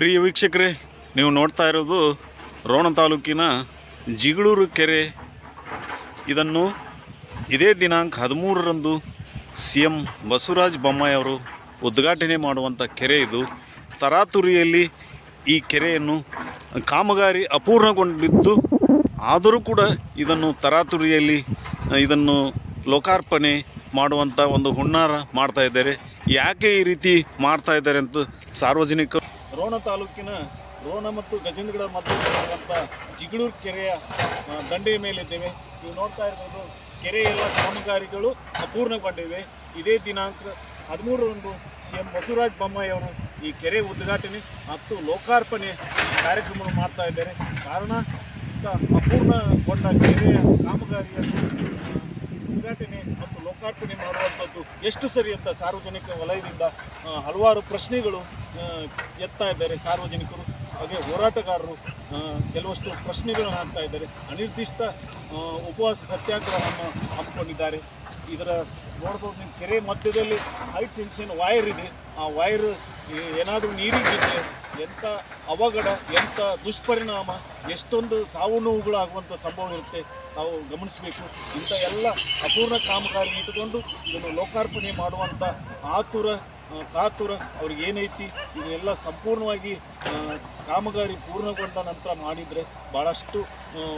ಪ್ರಿಯ ವೀಕ್ಷಕರೇ, ನೀವು ನೋಡ್ತಾ ಇರೋದು ರೋಣ ತಾಲೂಕಿನ ಜಿಗಳೂರು ಕೆರೆ. ಇದನ್ನು ಇದೇ ದಿನಾಂಕ ಹದಿಮೂರರಂದು ಸಿ ಎಂ ಬಸವರಾಜ ಬೊಮ್ಮಾಯಿ ಅವರು ಉದ್ಘಾಟನೆ ಮಾಡುವಂಥ ಕೆರೆ ಇದು. ತರಾತುರಿಯಲ್ಲಿ ಈ ಕೆರೆಯನ್ನು ಕಾಮಗಾರಿ ಅಪೂರ್ಣಗೊಂಡಿದ್ದು, ಆದರೂ ಕೂಡ ಇದನ್ನು ತರಾತುರಿಯಲ್ಲಿ, ಇದನ್ನು ಲೋಕಾರ್ಪಣೆ ಮಾಡುವಂಥ ಒಂದು ಹುನ್ನಾರ ಮಾಡ್ತಾ ಇದ್ದಾರೆ. ಯಾಕೆ ಈ ರೀತಿ ಮಾಡ್ತಾ ಇದ್ದಾರೆ ಅಂತ ಸಾರ್ವಜನಿಕರು ರೋಣ ತಾಲೂಕಿನ ರೋಣ ಮತ್ತು ಗಜೇಂದ್ರಗಡ ಮಧ್ಯದಲ್ಲಿರುವಂಥ ಜಿಗಳೂರು ಕೆರೆಯ ದಂಡೆಯ ದಂಡೆಯ ಮೇಲಿದ್ದೇವೆ. ನೀವು ನೋಡ್ತಾ ಇರ್ಬೋದು, ಕೆರೆ ಎಲ್ಲ ಕಾಮಗಾರಿಗಳು ಅಪೂರ್ಣಗೊಂಡಿವೆ. ಇದೇ ದಿನಾಂಕ ಹದಿಮೂರರಂದು ಸಿ ಎಂ ಬಸವರಾಜ ಬೊಮ್ಮಾಯಿ ಅವರು ಈ ಕೆರೆ ಉದ್ಘಾಟನೆ ಮತ್ತು ಲೋಕಾರ್ಪಣೆ ಕಾರ್ಯಕ್ರಮವನ್ನು ಮಾಡ್ತಾ ಇದ್ದಾರೆ. ಕಾರಣ ಅಪೂರ್ಣಗೊಂಡ ಕೆರೆಯ ಕಾಮಗಾರಿಯನ್ನು ಉದ್ಘಾಟನೆ ಮತ್ತು ಲೋಕಾರ್ಪಣೆ ಮಾಡುವಂಥದ್ದು ಎಷ್ಟು ಸರಿ ಅಂತ ಸಾರ್ವಜನಿಕ ವಲಯದಿಂದ ಹಲವಾರು ಪ್ರಶ್ನೆಗಳು ಎತ್ತಾ ಇದ್ದಾರೆ ಸಾರ್ವಜನಿಕರು. ಹಾಗೆ ಹೋರಾಟಗಾರರು ಕೆಲವಷ್ಟು ಪ್ರಶ್ನೆಗಳನ್ನು ಹಾಕ್ತಾ ಇದ್ದಾರೆ. ಅನಿರ್ದಿಷ್ಟ ಉಪವಾಸ ಸತ್ಯಾಗ್ರಹವನ್ನು ಹಮ್ಮಿಕೊಂಡಿದ್ದಾರೆ. ಇದರ ನೋಡ್ಬೋದು ನಿಮ್ಮ ಕೆರೆ ಮಧ್ಯದಲ್ಲಿ ಹೈ ಟೆನ್ಷನ್ ವೈರ್ ಇದೆ. ಆ ವೈರ್ ಏನಾದರೂ ನೀರಿಗೆ ಎಂಥ ಅವಘಡ ಎಂಥ ದುಷ್ಪರಿಣಾಮ, ಎಷ್ಟೊಂದು ಸಾವು ನೋವುಗಳಾಗುವಂಥ ಸಂಭವ ಇರುತ್ತೆ ನಾವು ಗಮನಿಸಬೇಕು. ಇಂಥ ಎಲ್ಲ ಅಪೂರ್ಣ ಕಾಮಗಾರಿ ಇಟ್ಟುಕೊಂಡು ಇದನ್ನು ಲೋಕಾರ್ಪಣೆ ಮಾಡುವಂಥ ಆತುರ ಕಾತುರ ಅವ್ರಿಗೆ ಏನೈತಿ, ಇದನ್ನೆಲ್ಲ ಸಂಪೂರ್ಣವಾಗಿ ಕಾಮಗಾರಿ ಪೂರ್ಣಗೊಂಡ ನಂತರ ಮಾಡಿದರೆ ಭಾಳಷ್ಟು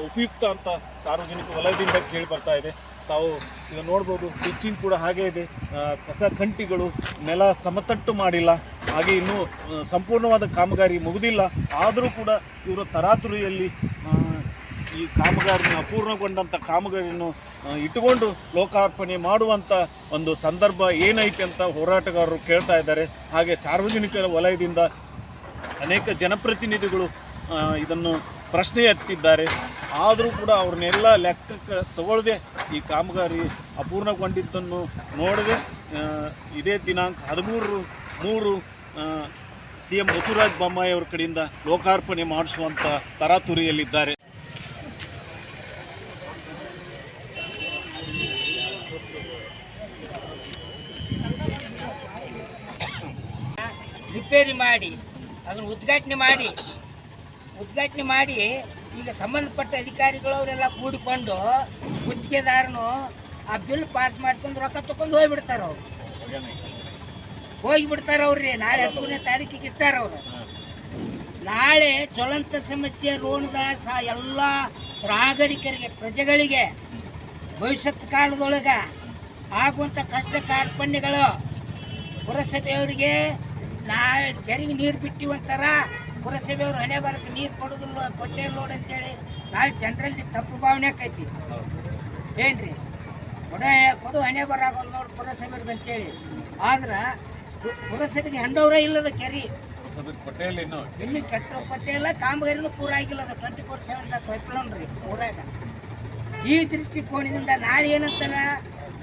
ಉಪಯುಕ್ತ ಅಂತ ಸಾರ್ವಜನಿಕ ವಲಯದಿಂದ ಕೇಳಿ ಬರ್ತಾ ಇದೆ. ತಾವು ಇದನ್ನು ನೋಡ್ಬೋದು ಪಿಚ್ಚಿಂಗ್ ಕೂಡ ಹಾಗೇ ಇದೆ. ಕಸ ಕಂಟಿಗಳು, ನೆಲ ಸಮತಟ್ಟು ಮಾಡಿಲ್ಲ. ಹಾಗೆ ಇನ್ನೂ ಸಂಪೂರ್ಣವಾದ ಕಾಮಗಾರಿ ಮುಗಿದಿಲ್ಲ. ಆದರೂ ಕೂಡ ಇವರು ತರಾತುರಿಯಲ್ಲಿ ಈ ಕಾಮಗಾರಿನ ಅಪೂರ್ಣಗೊಂಡಂಥ ಕಾಮಗಾರಿಯನ್ನು ಇಟ್ಟುಕೊಂಡು ಲೋಕಾರ್ಪಣೆ ಮಾಡುವಂಥ ಒಂದು ಸಂದರ್ಭ ಏನೈತೆ ಅಂತ ಹೋರಾಟಗಾರರು ಕೇಳ್ತಾ ಇದ್ದಾರೆ. ಹಾಗೆ ಸಾರ್ವಜನಿಕರ ವಲಯದಿಂದ ಅನೇಕ ಜನಪ್ರತಿನಿಧಿಗಳು ಇದನ್ನು ಪ್ರಶ್ನೆ ಎತ್ತಿದ್ದಾರೆ. ಆದರೂ ಕೂಡ ಅವ್ರನ್ನೆಲ್ಲ ಲೆಕ್ಕಕ್ಕೆ ತಗೊಳ್ಳದೆ ಈ ಕಾಮಗಾರಿ ಅಪೂರ್ಣಗೊಂಡಿದ್ದನ್ನು ನೋಡದೆ ಇದೇ ದಿನಾಂಕ ಹದಿಮೂರು, ಮೂರು ಸಿ ಎಂ ಬಸವರಾಜ ಬೊಮ್ಮಾಯಿ ಅವರ ಕಡೆಯಿಂದ ಲೋಕಾರ್ಪಣೆ ಮಾಡಿಸುವಂಥ ತರಾತುರಿಯಲ್ಲಿದ್ದಾರೆ. ರಿಪೇರಿ ಮಾಡಿ, ಅದನ್ನು ಉದ್ಘಾಟನೆ ಮಾಡಿ ಉದ್ಘಾಟನೆ ಮಾಡಿ ಈಗ ಸಂಬಂಧಪಟ್ಟ ಅಧಿಕಾರಿಗಳು ಅವರೆಲ್ಲ ಕೂಡಿಕೊಂಡು ಗುತ್ತಿಗೆದಾರನು ಆ ಬಿಲ್ ಪಾಸ್ ಮಾಡ್ಕೊಂಡು ರೊಕ್ಕ ತಗೊಂಡು ಹೋಗ್ಬಿಡ್ತಾರ ಅವ್ರು. ಹೋಗಿಬಿಡ್ತಾರ ಅವ್ರಿ ನಾಳೆ ಹತ್ತನೇ ತಾರೀಕಿಗೆ ಇರ್ತಾರ ಅವರು ನಾಳೆ ಜ್ವಲಂತ ಸಮಸ್ಯೆ ರೋಣದ ಸಹ ಎಲ್ಲ ನಾಗರಿಕರಿಗೆ ಪ್ರಜೆಗಳಿಗೆ ಭವಿಷ್ಯತ್ ಕಾಲದೊಳಗ ಆಗುವಂಥ ಕಷ್ಟ ಕಾರ್ಪಣ್ಯಗಳು ಪುರಸಭೆಯವರಿಗೆ ನಾಳೆ ಜರಿಗೆ ನೀರು ಬಿಟ್ಟಿವಂತಾರ ಪುರಸಭೆಯವರು ಹಣೆ ಬರಕ್ಕೆ ನೀರು ಕೊಡೋದಿಲ್ಲ ಕೊಟ್ಟೆ ನೋಡು ಅಂತೇಳಿ ನಾಳೆ ಜನರಲ್ಲಿ ತಪ್ಪು ಭಾವನೆ ಆಕೈತಿ. ಏನ್ರಿ? ಕೊಡ ಕೊಡು ಹಣೆ ಬರಾಗಲ್ಲ ನೋಡಿ ಪುರಸಭೆಯವ್ರದ್ದು ಅಂತೇಳಿ. ಆದ್ರೆ ಪುರಸಭೆಗೆ ಹಂಡವ್ರ ಇಲ್ಲದ ಕೆರಿ. ಇನ್ನು ಇನ್ನು ಕೆಟ್ಟ ಇಲ್ಲ ಕಾಮಗಾರಿನೂ ಪೂರ ಆಗಿಲ್ಲ ಟ್ವೆಂಟಿ ಫೋರ್ ಸೆವೆನ್ ತೊಯ್ಕೊಳ್ಳೋಣ್ರಿ ಊರಾಗ. ಈ ದೃಷ್ಟಿಕೋನದಿಂದ ನಾಳೆ ಏನಂತಾರ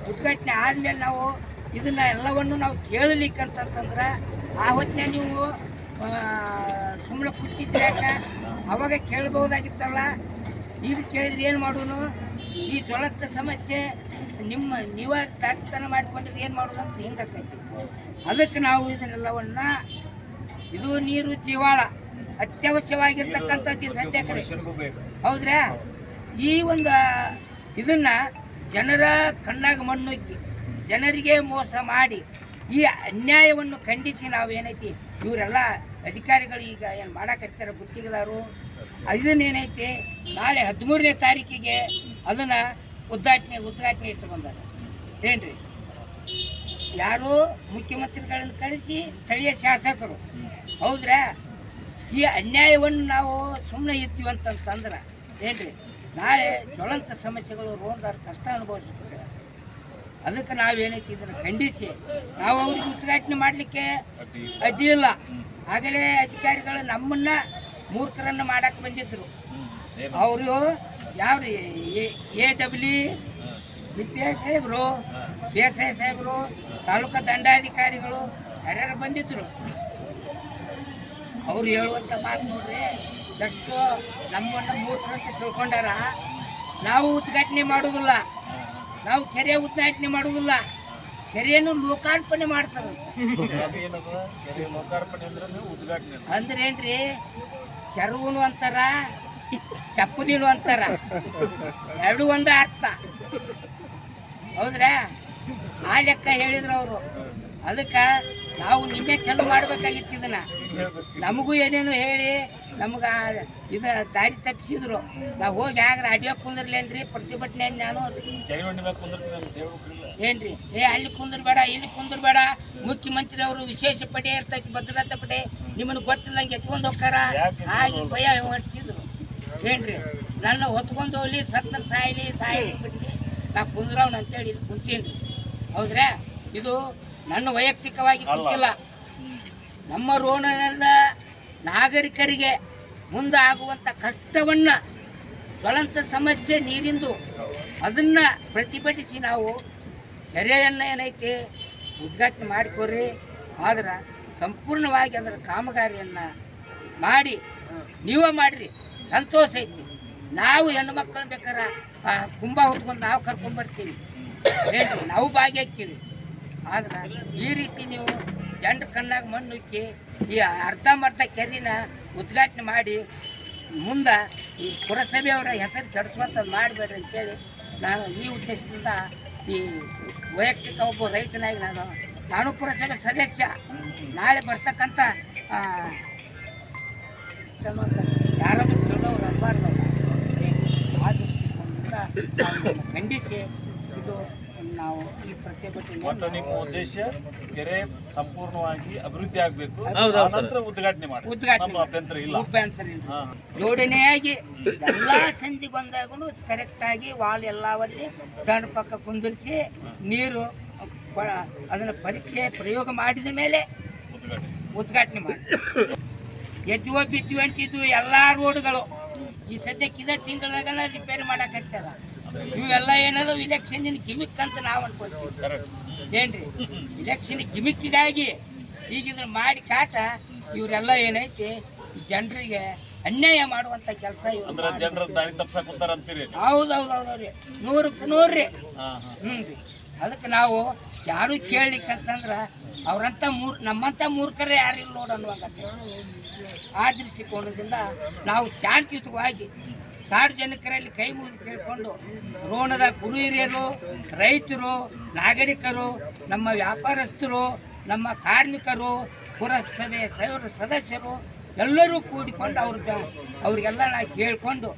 ಉದ್ಘಾಟನೆ ಆದ್ಮೇಲೆ ನಾವು ಇದನ್ನ ಎಲ್ಲವನ್ನು ನಾವು ಕೇಳಲಿಕ್ಕಂತಂದ್ರೆ ಆ ಹೊತ್ತಿನ ನೀವು ಸುಮ್ಮನೆ ಕೂತಿದ್ರೆ ಯಾಕ? ಅವಾಗ ಕೇಳ್ಬೋದಾಗಿತ್ತಲ್ಲ ಈಗ ಕೇಳಿದ್ರೆ ಏನು ಮಾಡೋನು? ಈ ಜ್ವಲಂತ ಸಮಸ್ಯೆ ನಿಮ್ಮ ನೀವ ತಾಟತನ ಮಾಡ್ಕೊಂಡ್ರೆ ಏನು ಮಾಡೋದು ಅಂತ ಹಿಂಗಾಕೈತಿ ಅದಕ್ಕೆ ನಾವು ಇದನ್ನೆಲ್ಲವನ್ನ ಇದು ನೀರು ಜೀವಾಳ ಅತ್ಯವಶ್ಯವಾಗಿರ್ತಕ್ಕಂಥದ್ದು ಸದ್ಯಕ್ಕೆ ಹೌದ್ರಾ? ಈ ಒಂದು ಇದನ್ನ ಜನರ ಕಣ್ಣಾಗ ಮಣ್ಣುಕ್ಕಿ ಜನರಿಗೆ ಮೋಸ ಮಾಡಿ ಈ ಅನ್ಯಾಯವನ್ನು ಖಂಡಿಸಿ ನಾವೇನೈತಿ ಇವರೆಲ್ಲ ಅಧಿಕಾರಿಗಳು ಈಗ ಏನು ಮಾಡಕತ್ತಾರ ಗುತ್ತಿಗೆದಾರು? ಇದನ್ನೇನೈತಿ ನಾಳೆ ಹದಿಮೂರನೇ ತಾರೀಕಿಗೆ ಅದನ್ನ ಉದ್ಘಾಟನೆ ಉದ್ಘಾಟನೆ ಇಟ್ಕೊಂಡಾರ. ಏನ್ರಿ? ಯಾರು ಮುಖ್ಯಮಂತ್ರಿಗಳನ್ನು ಕಳಿಸಿ ಸ್ಥಳೀಯ ಶಾಸಕರು. ಹೌದ್ರಾ? ಈ ಅನ್ಯಾಯವನ್ನು ನಾವು ಸುಮ್ಮನೆ ಇರ್ತೀವಿ ಅಂತಂತಂದ್ರೆ ಏನ್ರಿ? ನಾಳೆ ಜ್ವಲಂತ ಸಮಸ್ಯೆಗಳು ರೋಡ್ದಾರ ಕಷ್ಟ ಅನುಭವಿಸುತ್ತಾರೆ ಅದಕ್ಕೆ ನಾವೇನೈತಿ ಇದನ್ನು ಖಂಡಿಸಿ ನಾವು ಅವ್ರಿಗೆ ಉದ್ಘಾಟನೆ ಮಾಡಲಿಕ್ಕೆ ಅಡ್ಡಿ ಇಲ್ಲ. ಆಗಲೇ ಅಧಿಕಾರಿಗಳು ನಮ್ಮನ್ನ ಮೂರ್ಖರನ್ನು ಮಾಡಕ್ಕೆ ಬಂದಿದ್ರು. ಅವರು ಯಾವ್ರಿ? A W C P I ಸಾಹೇಬರು ಬಿ ಎಸ್ ಐ ಸಾಹೇಬರು ತಾಲೂಕಾ ದಂಡಾಧಿಕಾರಿಗಳು ಯಾರ್ಯಾರು ಬಂದಿದ್ರು? ಅವ್ರು ಹೇಳುವಂಥ ಮಾತು ನೋಡ್ರಿ ಎಷ್ಟು ನಮ್ಮನ್ನು ಮೂರ್ಖರಂತ ತಿಳ್ಕೊಂಡಾರ ನಾವು ಉದ್ಘಾಟನೆ ಮಾಡೋದಿಲ್ಲ. ನಾವು ಕೆರೆ ಉದ್ಘಾಟನೆ ಮಾಡೋದಿಲ್ಲ. ಕೆರೆಯನ್ನು ಲೋಕಾರ್ಪಣೆ ಮಾಡ್ತಾರೆ. ಅಂದ್ರೆ ಏನ್ರಿ? ಕೆರವನು ಅಂತಾರ ಚಪ್ಪಲಿನು ಅಂತಾರ. ಎರಡು ಒಂದ ಅರ್ಥ. ಹೌದ್ರಾ? ಆ ಲೆಕ್ಕ ಹೇಳಿದ್ರು ಅವರು. ಅದಕ್ಕ ನಾವು ನಿನ್ನೆ ಚಲೋ ಮಾಡ್ಬೇಕಾಗಿತ್ತು ಇದನ್ನ. ನಮಗೂ ಏನೇನು ಹೇಳಿ ನಮಗ ಇದ ದಾರಿ ತಪ್ಪಿಸಿದ್ರು. ನಾವು ಹೋಗಿ ಆಗ್ರ ಅಡಿಯೋ ಕುಂದಿರ್ಲೇನ್ರಿ? ಪ್ರತಿಭಟನೆ ನಾನು. ಏನ್ರಿ? ಏ ಅಲ್ಲಿ ಕುಂದ್ರಬೇಡ ಇಲ್ಲಿ ಕುಂದ್ರಬೇಡ. ಮುಖ್ಯಮಂತ್ರಿ ಅವರು ವಿಶೇಷ ಪಡೆ ಇರ್ತೈತಿ ಭದ್ರತಾ ಪಡೆ. ನಿಮ್ಮನ್ನು ಗೊತ್ತಿಲ್ಲಂಗೆ ಎತ್ಕೊಂಡು ಹೋಗ್ತಾರ. ಆಗಿ ಭಯ ಹೊಟ್ಟಿಸಿದ್ರು ಏನ್ರಿ ನನ್ನ ಹೊತ್ಕೊಂಡು ಹೋಗ್ಲಿ ಸತ್ತರ ಸಾಯ್ಲಿ ಸಾಯ್ಲಿ ಬಿಡ್ಲಿ ನಾ ಕುಂದ್ರವ್ನ ಅಂತೇಳಿ ಇಲ್ಲಿ ಕುಂತೀನಿ. ಹೌದ್ರಾ? ಇದು ನನ್ನ ವೈಯಕ್ತಿಕವಾಗಿ ಕುಂತಿಲ್ಲ. ನಮ್ಮ ರೋಣದ ನಾಗರಿಕರಿಗೆ ಮುಂದೆ ಆಗುವಂಥ ಕಷ್ಟವನ್ನ ಜ್ವಲಂತ ಸಮಸ್ಯೆ ನೀರಿಂದು ಅದನ್ನ ಪ್ರತಿಭಟಿಸಿ ನಾವು ಕೆರೆಯನ್ನ ಏನೈತಿ ಉದ್ಘಾಟನೆ ಮಾಡಿಕೊಡ್ರಿ. ಆದ್ರೆ ಸಂಪೂರ್ಣವಾಗಿ ಅದರ ಕಾಮಗಾರಿಯನ್ನ ಮಾಡಿ ನೀವೇ ಮಾಡ್ರಿ. ಸಂತೋಷ ಐತಿ. ನಾವು ಹೆಣ್ಣು ಮಕ್ಕಳು ಬೇಕಾರೆ ಕುಂಭ ಹೊತ್ಕೊಂಡು ನಾವು ಕರ್ಕೊಂಡ್ಬರ್ತೀವಿ ಏನ್ರಿ, ನಾವು ಭಾಗಿಯಾಗ್ತೀವಿ ಆದ್ರೆ ಈ ರೀತಿ ನೀವು ಜಂಡ ಕಣ್ಣಾಗ ಮಣ್ಣು ಇಕ್ಕಿ ಈ ಅರ್ಧಂಬರ್ಧ ಕೆರಿನ ಉದ್ಘಾಟನೆ ಮಾಡಿ ಮುಂದೆ ಈ ಪುರಸಭೆಯವರ ಹೆಸರು ಕೆಡಿಸುವಂಥದ್ದು ಮಾಡಬೇಡ್ರಿ ಅಂತೇಳಿ ನಾನು ಈ ಉದ್ದೇಶದಿಂದ ಈ ವೈಯಕ್ತಿಕ ಒಬ್ಬ ರೈತನಾಗಿ ನಾನು ನಾನು ಪುರಸಭೆ ಸದಸ್ಯ. ನಾಳೆ ಬರ್ತಕ್ಕಂಥ ಯಾರಾದ್ರೂ ತಿಳೋರು ಅನ್ಬಾರ್ದು ಆ ದೃಷ್ಟಿಕೋನದಿಂದ ಖಂಡಿಸಿ ಇದು ನಾವು ಈ ಒಟ್ಟು ಪ್ರತಿಭಟನೆ ನಿಮ್ಮ ಉದ್ದೇಶ ಕೆರೆ ಸಂಪೂರ್ಣವಾಗಿ ಅಭಿವೃದ್ಧಿ ಆಗಬೇಕು. ನಂತರ ಉದ್ಘಾಟನೆ ಮಾಡಿ. ಉದ್ಘಾಟನೆ ನಮ್ಮ ಅಭ್ಯಂತರ ಇಲ್ಲ. ಇಲ್ಲ. ಜೋಡಣೆಯಾಗಿ ಎಲ್ಲಾ ಸಂಧಿ ಬಂದಾಗೂ ಕರೆಕ್ಟ್ ಆಗಿ ವಾಲ್ ಎಲ್ಲವಲ್ಲಿ ಸಣ್ಣ ಪಕ್ಕ ಕುಂದಿರಿಸಿ ನೀರು ಅದನ್ನ ಪರೀಕ್ಷೆ ಪ್ರಯೋಗ ಮಾಡಿದ ಮೇಲೆ ಉದ್ಘಾಟನೆ ಮಾಡಿ. ಎದ್ದುವ ಬಿದ್ದುವ ಅಂತಿದ್ದು ಎಲ್ಲಾ ರೋಡ್ಗಳು ಈ ಸದ್ಯಕ್ಕೆ ಇದ ತಿಂಗಳಾಗ ರಿಪೇರಿ ಮಾಡಕತ್ತಾರ ಇವೆಲ್ಲ ಏನದು ಇಲೆಕ್ಷನ್ ಗಿಮಿಕ್ ಅಂತ ನಾವು ಅನ್ಕೊಂತೀವಿ. ಏನ್ರಿ? ಇಲೆಕ್ಷನ್ ಗಿಮಿಕ್ಕಿಗಾಗಿ ಈಗಿದ್ರ ಮಾಡಿ ಕಾಟ ಇವರೆಲ್ಲ ಏನೈತಿ? ಜನರಿಗೆ ಅನ್ಯಾಯ ಮಾಡುವಂತ ಕೆಲಸ ಹೌದೌದೌದ್ರಿ ನೂರಕ್ಕೆ ನೂರ್ರಿ. ಹ್ಞೂ ರೀ. ಅದಕ್ಕೆ ನಾವು ಯಾರು ಕೇಳಲಿಕ್ಕಂತಂದ್ರ ಅವರಂಥ ಮೂರ್ ನಮ್ಮಂಥ ಮೂರ್ಖರೇ ಯಾರಿಲ್ಲ ನೋಡು ಅನ್ನುವಂಗತ್ತೆ ಆ ದೃಷ್ಟಿಕೋನದಿಂದ ನಾವು ಶಾಂತಿಯುತವಾಗಿ ಸಾರ್ವಜನಿಕರಲ್ಲಿ ಕೈ ಮುಗಿದು ಕೇಳಿಕೊಂಡು ರೋಣದ ಗುರು ಹಿರಿಯರು, ರೈತರು, ನಾಗರಿಕರು, ನಮ್ಮ ವ್ಯಾಪಾರಸ್ಥರು, ನಮ್ಮ ಕಾರ್ಮಿಕರು, ಪುರಸಭೆ ಸದಸ್ಯರು ಎಲ್ಲರೂ ಕೂಡಿಕೊಂಡು ಅವ್ರ ಅವ್ರಿಗೆಲ್ಲ ನಾನು ಕೇಳಿಕೊಂಡು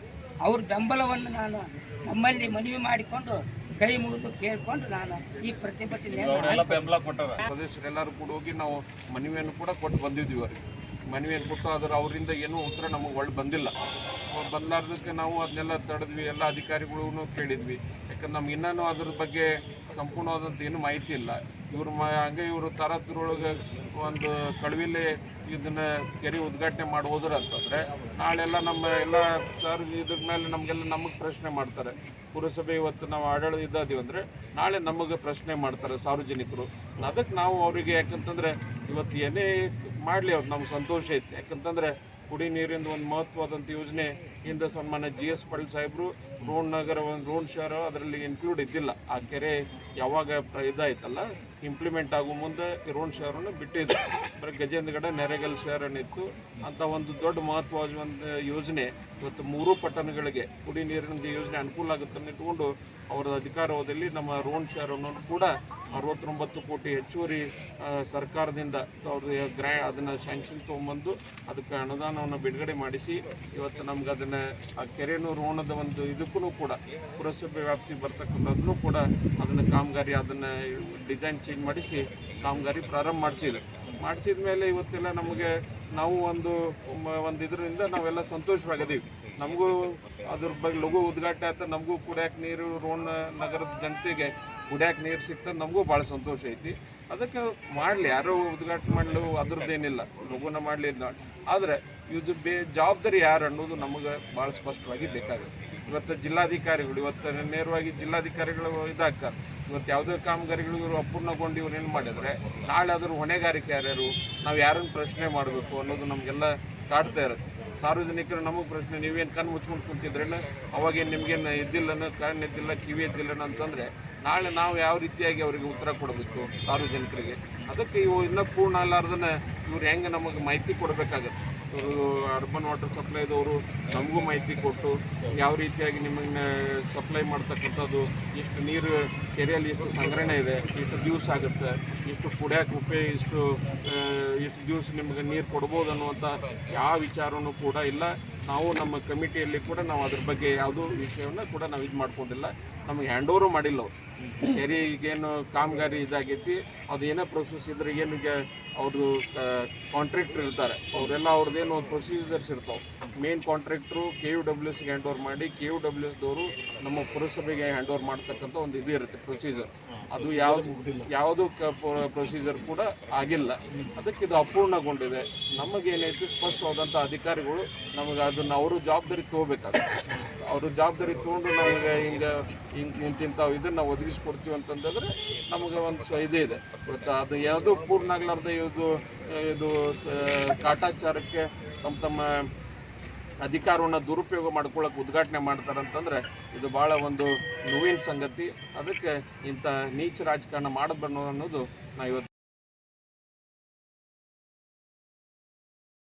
ಅವ್ರ ಬೆಂಬಲವನ್ನು ನಾನು ತಮ್ಮಲ್ಲಿ ಮನವಿ ಮಾಡಿಕೊಂಡು ಕೈ ಮುಗಿದು ಕೇಳ್ಕೊಂಡು ನಾನು ಈ ಪ್ರತಿಭಟನೆ ಅವರೆಲ್ಲ ಬೆಂಬಲ ಕೊಟ್ಟಾರ ಸದಸ್ಯರೆಲ್ಲರೂ ಕೂಡ ಹೋಗಿ ನಾವು ಮನವಿಯನ್ನು ಕೂಡ ಕೊಟ್ಟು ಬಂದಿದ್ವಿ ಅವ್ರಿಗೆ. ಮನವಿಯನ್ನು ಕೊಟ್ಟು ಆದ್ರೆ ಅವರಿಂದ ಏನೂ ಉತ್ತರ ನಮಗೆ ಒಳ್ಳೆ ಬಂದಿಲ್ಲ. ಅವ್ರು ಬಂದಾರ್ದಕ್ಕೆ ನಾವು ಅದನ್ನೆಲ್ಲ ತಡೆದ್ವಿ ಎಲ್ಲ ಅಧಿಕಾರಿಗಳೂ ಕೇಳಿದ್ವಿ. ಯಾಕಂದ್ರೆ ನಮ್ಗೆ ಇನ್ನೂ ಅದ್ರ ಬಗ್ಗೆ ಸಂಪೂರ್ಣವಾದಂಥ ಏನು ಮಾಹಿತಿ ಇಲ್ಲ. ಇವ್ರು ಮ ಹಂಗೆ ಇವರು ತರತ್ರೊಳಗೆ ಒಂದು ಕಳವಿಲೆ ಇದನ್ನ ಕೆರೆ ಉದ್ಘಾಟನೆ ಮಾಡಿ ಹೋದ್ರ ಅಂತಂದ್ರೆ, ನಾಳೆಲ್ಲ ನಮ್ಮ ಎಲ್ಲ ಸರ್ ಇದ್ರ ಮೇಲೆ ನಮಗೆಲ್ಲ ನಮಗೆ ಪ್ರಶ್ನೆ ಮಾಡ್ತಾರೆ. ಪುರಸಭೆ ಇವತ್ತು ನಾವು ಆಡಳಿತ ಇದ್ದಾದೀವಿ ಅಂದ್ರೆ, ನಾಳೆ ನಮಗೆ ಪ್ರಶ್ನೆ ಮಾಡ್ತಾರೆ ಸಾರ್ವಜನಿಕರು. ಅದಕ್ಕೆ ನಾವು ಅವರಿಗೆ ಯಾಕಂತಂದ್ರೆ, ಇವತ್ತು ಏನೇ ಮಾಡಲಿ ಅವ್ರು, ನಮ್ಗೆ ಸಂತೋಷ ಐತೆ. ಯಾಕಂತಂದ್ರೆ, ಕುಡಿ ನೀರಿಂದ ಒಂದು ಮಹತ್ವವಾದಂಥ ಯೋಜನೆ, ಹಿಂದೆ ಸನ್ಮಾನ್ಯ ಜಿ ಎಸ್ ಪಾಟೀಲ್ ಸಾಹೇಬರು ರೋಣ್ ನಗರ ಒಂದು ರೋಣ್ ಶಹರ ಅದರಲ್ಲಿ ಇನ್ಕ್ಲೂಡ್ ಇದ್ದಿಲ್ಲ. ಆ ಕೆರೆ ಯಾವಾಗ ಇದಾಯ್ತಲ್ಲ ಇಂಪ್ಲಿಮೆಂಟ್ ಆಗೋ ಮುಂದೆ ಇರೋನ್ ಶೇರನ್ನು ಬಿಟ್ಟಿದ್ರು. ಬರೀ ಗಜೇಂದ್ರಗಡ ನೆರೆಗಲ್ ಶಹರನ್ ಇತ್ತು. ಅಂತ ಒಂದು ದೊಡ್ಡ ಮಹತ್ವವಾದ ಒಂದು ಯೋಜನೆ, ಇವತ್ತು ಮೂರು ಪಟ್ಟಣಗಳಿಗೆ ಕುಡಿ ನೀರಿನ ಯೋಜನೆ ಅನುಕೂಲ ಆಗುತ್ತೆ ಇಟ್ಕೊಂಡು ಅವರ ಅಧಿಕಾರಾವಧಿಯಲ್ಲಿ ನಮ್ಮ ರೋಡ್ ಶಹರವನ್ನು ಕೂಡ ಅರವತ್ತೊಂಬತ್ತು ಕೋಟಿ ಹೆಚ್ಚುವರಿ ಸರ್ಕಾರದಿಂದ ಅವ್ರ ಗ್ರಾ ಅದನ್ನು ಸ್ಯಾಂಕ್ಷನ್ ತೊಗೊಂಬಂದು ಅದಕ್ಕೆ ಅನುದಾನವನ್ನು ಬಿಡುಗಡೆ ಮಾಡಿಸಿ, ಇವತ್ತು ನಮ್ಗೆ ಅದನ್ನು ಆ ಕೆರೆನೂ ರೋಣದ ಒಂದು ಇದಕ್ಕೂ ಕೂಡ, ಪುರಸಭೆ ವ್ಯಾಪ್ತಿ ಬರ್ತಕ್ಕಂಥದ್ದನ್ನು ಕೂಡ ಅದನ್ನು ಕಾಮಗಾರಿ ಅದನ್ನು ಡಿಸೈನ್ ಚೇಂಜ್ ಮಾಡಿಸಿ, ಕಾಮಗಾರಿ ಪ್ರಾರಂಭ ಮಾಡಿಸಿದೆ. ಮಾಡಿಸಿದ ಮೇಲೆ ಇವತ್ತೆಲ್ಲ ನಮಗೆ ನಾವು ಒಂದು ಒಂದು ಇದರಿಂದ ನಾವೆಲ್ಲ ಸಂತೋಷವಾಗಿದ್ದೀವಿ ನಮಗೂ ಅದ್ರ ಬಗ್ಗೆ ಲಘು ಉದ್ಘಾಟನೆ ಆಯ್ತು. ನಮಗೂ ಕುಡಿಯಾಕ ನೀರು, ರೋಣ ನಗರದ ಜನತೆಗೆ ಕುಡಿಯಾಕ ನೀರು ಸಿಗ್ತದೆ ನಮಗೂ ಭಾಳ ಸಂತೋಷ ಐತಿ. ಅದಕ್ಕೆ ಮಾಡಲಿ. ಯಾರೋ ಉದ್ಘಾಟನೆ ಮಾಡಲು ಅದ್ರದ್ದೇನಿಲ್ಲ ಲಘುನ ಮಾಡಲಿ ಆದರೆ ಇದು ಬೇ ಜವಾಬ್ದಾರಿ ಯಾರು ಅನ್ನೋದು ನಮಗೆ ಭಾಳ ಸ್ಪಷ್ಟವಾಗಿ ಬೇಕಾಗುತ್ತೆ. ಇವತ್ತು ಜಿಲ್ಲಾಧಿಕಾರಿಗಳು, ಇವತ್ತು ನೇರವಾಗಿ ಜಿಲ್ಲಾಧಿಕಾರಿಗಳು ಇದಾಗ್ತಾರೆ ಇವತ್ತು ಯಾವುದೇ ಕಾಮಗಾರಿಗಳು ಇವರು ಅಪೂರ್ಣಗೊಂಡು ಇವ್ರು ಏನು ಮಾಡಿದ್ರೆ, ನಾಳೆ ಅದ್ರ ಹೊಣೆಗಾರಿಕೆ ಯಾರ್ಯಾರು, ನಾವು ಯಾರನ್ನು ಪ್ರಶ್ನೆ ಮಾಡಬೇಕು ಅನ್ನೋದು ನಮಗೆಲ್ಲ ಕಾಡ್ತಾ ಇರುತ್ತೆ. ಸಾರ್ವಜನಿಕರು ನಮಗೆ ಪ್ರಶ್ನೆ, ನೀವೇನು ಕಣ್ಣು ಮುಚ್ಕೊಂಡು ಕುಂತಿದ್ರೇನು? ಅವಾಗೇನು ನಿಮ್ಗೇನು ಇದ್ದಿಲ್ಲನ, ಕಣ್ಣು ಇದ್ದಿಲ್ಲ ಕಿವಿ ಇದ್ದಿಲ್ಲನ ಅಂತಂದರೆ, ನಾಳೆ ನಾವು ಯಾವ ರೀತಿಯಾಗಿ ಅವರಿಗೆ ಉತ್ತರ ಕೊಡಬೇಕು ಸಾರ್ವಜನಿಕರಿಗೆ? ಅದಕ್ಕೆ ಇವು ಇನ್ನೂ ಪೂರ್ಣ ಅಲ್ಲಾರ್ದನ್ನ ಇವ್ರು ಹೆಂಗೆ ನಮಗೆ ಮಾಹಿತಿ ಕೊಡಬೇಕಾಗತ್ತೆ? ಅರ್ಬನ್ ವಾಟರ್ ಸಪ್ಲೈದವರು ನಮಗೂ ಮಾಹಿತಿ ಕೊಟ್ಟು ಯಾವ ರೀತಿಯಾಗಿ ನಿಮಗೆ ಸಪ್ಲೈ ಮಾಡ್ತಕ್ಕಂಥದ್ದು ಇಷ್ಟು ನೀರು ಕೆರೆಯಲ್ಲಿ ಇಷ್ಟು ಸಂಗ್ರಹಣೆ ಇದೆ ಇಷ್ಟು ದಿವಸ ಆಗುತ್ತೆ ಇಷ್ಟು ಕುಡಿಯೋಕೆ ಉಪಯೋಗ ಇಷ್ಟು ಇಷ್ಟು ದಿವಸ ನಿಮಗೆ ನೀರು ಕೊಡ್ಬೋದು ಅನ್ನುವಂಥ ಯಾವ ವಿಚಾರವೂ ಕೂಡ ಇಲ್ಲ. ನಾವು ನಮ್ಮ ಕಮಿಟಿಯಲ್ಲಿ ಕೂಡ ನಾವು ಅದ್ರ ಬಗ್ಗೆ ಯಾವುದೂ ವಿಷಯವನ್ನು ಕೂಡ ನಾವು ಇದು ಮಾಡ್ಕೊಂಡಿಲ್ಲ. ನಮಗೆ ಹ್ಯಾಂಡ್ ಓವರು ಮಾಡಿಲ್ಲ ಕೆರೆ ಈಗೇನು ಕಾಮಗಾರಿ ಇದಾಗೈತಿ. ಅದು ಏನೇ ಪ್ರೊಸೆಸ್ ಇದ್ರೆ ಏನು ಅವ್ರದ್ದು ಕಾಂಟ್ರಾಕ್ಟ್ರ್ ಇರ್ತಾರೆ. ಅವರೆಲ್ಲ ಅವ್ರದ್ದೇನು ಪ್ರೊಸೀಜರ್ಸ್ ಇರ್ತಾವೆ. Main contractor K U W ಎಸ್ಗೆ ಹ್ಯಾಂಡ್ ಓವರ್ ಮಾಡಿ ಕೆ ಯು ಡಬ್ಲ್ಯೂ ಎಸ್ದವರು ನಮ್ಮ ಪುರಸಭೆಗೆ ಹ್ಯಾಂಡ್ ಓವರ್ ಮಾಡ್ತಕ್ಕಂಥ ಒಂದು ಇದು ಇರುತ್ತೆ ಪ್ರೊಸೀಜರ್ ಅದು ಯಾವುದು ಯಾವುದು ಪ್ರೊಸೀಜರ್ ಕೂಡ ಆಗಿಲ್ಲ. ಅದಕ್ಕೆ ಇದು ಅಪೂರ್ಣಗೊಂಡಿದೆ. ನಮಗೇನೈತಿ, ಸ್ಪಷ್ಟವಾದಂಥ ಅಧಿಕಾರಿಗಳು ನಮಗೆ ಅದನ್ನು ಅವರು ಜವಾಬ್ದಾರಿ ತಗೋಬೇಕಾಗುತ್ತೆ. ಅವರು ಜವಾಬ್ದಾರಿ ತೊಗೊಂಡು ನಮಗೆ ಈಗ ಹಿಂಗೆ ಇಂತಿಂಥವು ಇದನ್ನು ಒದಗಿಸ್ಕೊಡ್ತೀವಿ ಅಂತಂದ್ರೆ ನಮಗೆ ಒಂದು ಇದೆ ಇದೇ. ಅದು ಯಾವುದೂ ಪೂರ್ಣ ಆಗಲಾರ್ದೆ ಇದು ಇದು ಕಾಟಾಚಾರಕ್ಕೆ ತಮ್ಮ ತಮ್ಮ ಅಧಿಕಾರವನ್ನು ದುರುಪಯೋಗ ಮಾಡ್ಕೊಳ್ಳೋಕೆ ಉದ್ಘಾಟನೆ ಮಾಡ್ತಾರಂತಂದ್ರೆ ಇದು ಭಾಳ ಒಂದು ನೋವಿನ ಸಂಗತಿ. ಅದಕ್ಕೆ ಇಂಥ ನೀಚ ರಾಜಕಾರಣ ಮಾಡಬಾರ್ದು ಅನ್ನೋದು ನಾವು ಇವತ್ತು